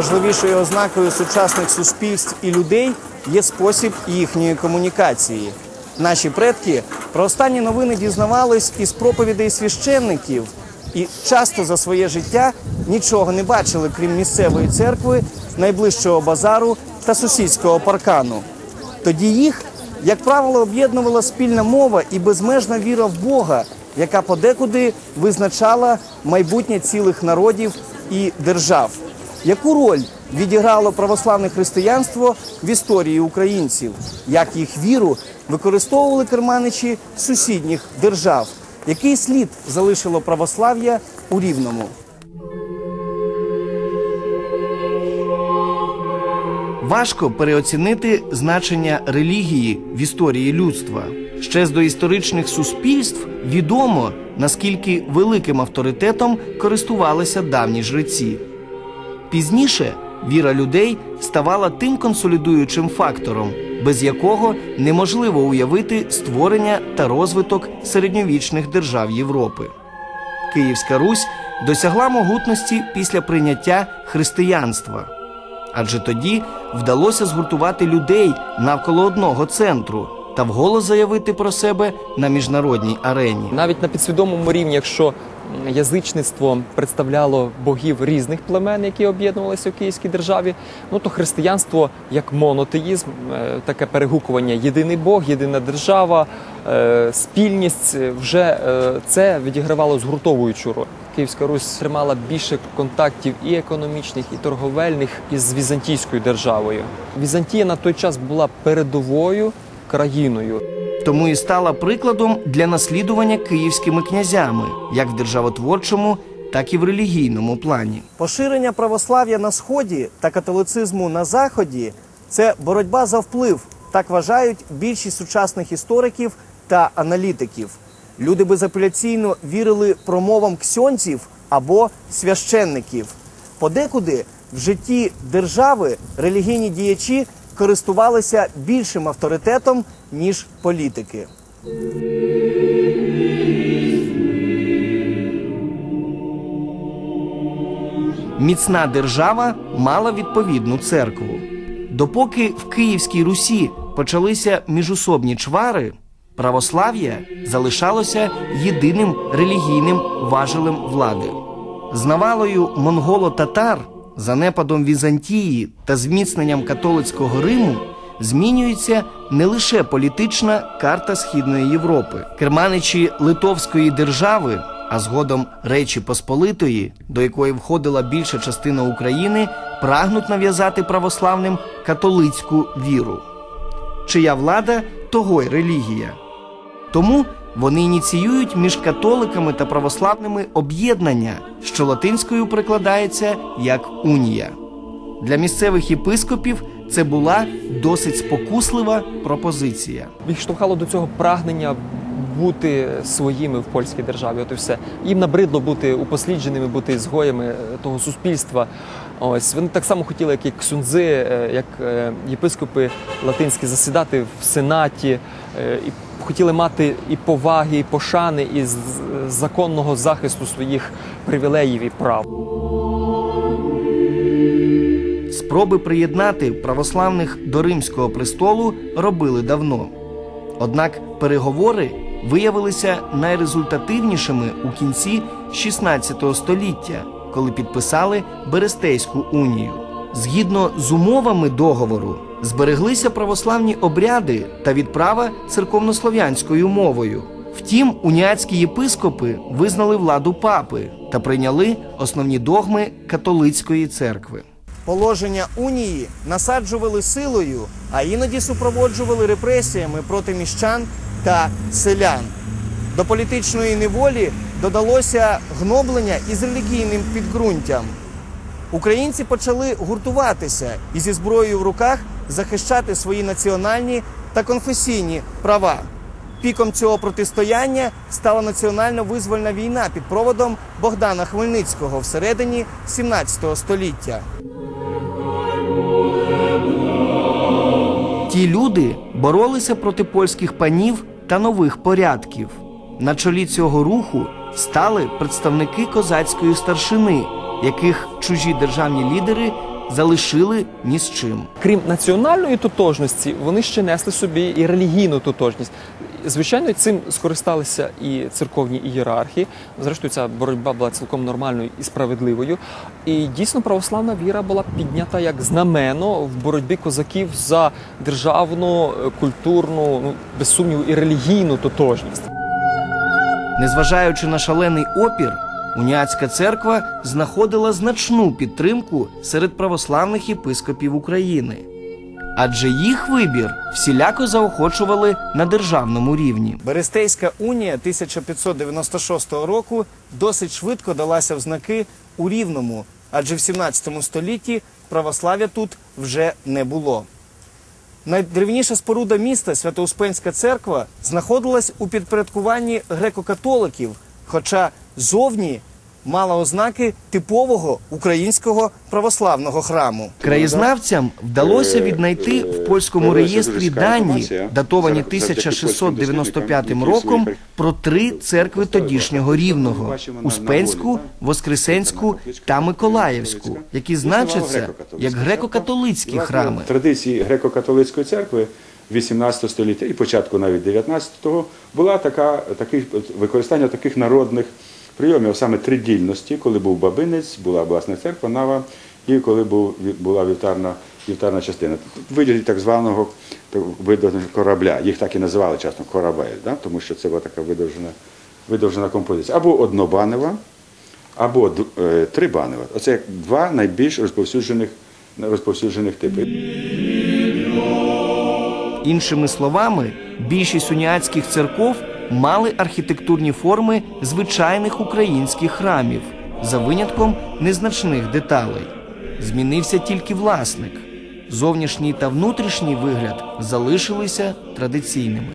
Найважливішою ознакою сучасних суспільств і людей є спосіб їхньої комунікації. Наші предки про останні новини дізнавались із проповідей священників і часто за своє життя нічого не бачили, крім місцевої церкви, найближчого базару та сусідського паркану. Тоді їх, як правило, об'єднувала спільна мова і безмежна віра в Бога, яка подекуди визначала майбутнє цілих народів і держав. Яку роль відіграло православне християнство в історії українців? Як їх віру використовували керманичі сусідніх держав? Який слід залишило православ'я у рівному? Важко переоцінити значення релігії в історії людства. Ще з доісторичних суспільств відомо, наскільки великим авторитетом користувалися давні жреці. Пізніше віра людей ставала тим консолідуючим фактором, без якого неможливо уявити створення та розвиток середньовічних держав Європи. Київська Русь досягла могутності після прийняття християнства, адже тоді вдалося згуртувати людей навколо одного центру та вголос заявити про себе на міжнародній арені. Навіть на підсвідомому рівні, якщо язичництво представляло богів різних племен, які об'єднувалися в Київській державі, ну то християнство як монотеїзм, е, таке перегукування єдиний Бог, єдина держава, е, спільність е, вже це відігравало згуртовуючу роль. Київська Русь тримала більше контактів і економічних, і торговельних із Візантійською державою. Візантія на той час була передовою країною. тому і стала прикладом для наслідування київськими князями, як в державотворчому, так і в релігійному плані. Поширення православ'я на сході та католицизму на заході це боротьба за вплив, так вважають більшість сучасних істориків та аналітиків. Люди безапеляційно вірили промовам ксьонців або священників. Подекуди в житті держави релігійні діячі користувалися більшим авторитетом ніж політики. Міцна держава мала відповідну церкву. Допоки в Київській Русі почалися міжусобні чвари, православ'я залишалося єдиним релігійним важелем влади. З навалою монголо-татар, занепадом Візантії та зміцненням католицького Риму змінюється не лише політична карта Східної Європи. Керманичі Литовської держави, а згодом Речі Посполитої, до якої входила більша частина України, прагнуть нав'язати православним католицьку віру. Чия влада, того й релігія. Тому вони ініціюють між католиками та православними об'єднання, що латинською прикладається як унія. Для місцевих єпископів це була досить спокуслива пропозиція. їх штовхало до цього прагнення бути своїми в польській державі. От і все. Їм набридло бути упослідженими, бути згоями е, того суспільства. Ось вони так само хотіли, як і ксюнзи, е, як е, єпископи латинські, засідати в сенаті і хотіли мати і поваги, і пошани, і законного захисту своїх привілеїв і прав. Спроби приєднати православних до римського престолу робили давно. Однак переговори виявилися найрезультативнішими у кінці 16 століття, коли підписали Берестейську унію. Згідно з умовами договору, збереглися православні обряди та відправа церковнослов'янською мовою. Втім, уніатські єпископи визнали владу папи та прийняли основні догми католицької церкви. Положення унії насаджували силою, а іноді супроводжували репресіями проти міщан та селян. До політичної неволі додалося гноблення із релігійним підґрунтям. Українці почали гуртуватися і зі зброєю в руках захищати свої національні та конфесійні права. Піком цього протистояння стала національно-визвольна війна під проводом Богдана Хмельницького всередині 17 століття. Ті люди боролися проти польських панів та нових порядків. На чолі цього руху стали представники козацької старшини, яких чужі державні лідери залишили ні з чим. Крім національної тотожності, вони ще несли собі і релігійну тотожність. Звичайно, цим скористалися і церковні ієрархи. Зрештою, ця боротьба була цілком нормальною і справедливою. І дійсно православна віра була піднята як знамено в боротьбі козаків за державну, культурну, ну без сумніву, і релігійну тотожність. Незважаючи на шалений опір, уніатська церква знаходила значну підтримку серед православних єпископів України. Адже їх вибір всіляко заохочували на державному рівні. Берестейська унія 1596 року досить швидко далася в знаки у Рівному, адже в 17 столітті православ'я тут вже не було. Найдревніша споруда міста Свято-Успенська церква знаходилась у підпорядкуванні греко-католиків, хоча зовні мала ознаки типового українського православного храму. Краєзнавцям вдалося віднайти в польському реєстрі дані, датовані 1695 роком, про три церкви тодішнього рівного: Успенську, Воскресенську та Миколаївську, які значаться як греко-католицькі храми. Традиції греко-католицької церкви 18 століття і початку навіть 19-го була така, таких, використання таких народних прийомів, саме тридільності, коли був бабинець, була власна церква, нава, і коли був, була вівтарна, вівтарна частина. В вигляді так званого так, корабля. Їх так і називали часто корабель, да? тому що це була така видовжена, видовжена композиція. Або однобанева, або е, трибанева. Оце два найбільш розповсюджених, розповсюджених типи. Іншими словами, більшість уніатських церков мали архітектурні форми звичайних українських храмів, за винятком незначних деталей. Змінився тільки власник. Зовнішній та внутрішній вигляд залишилися традиційними.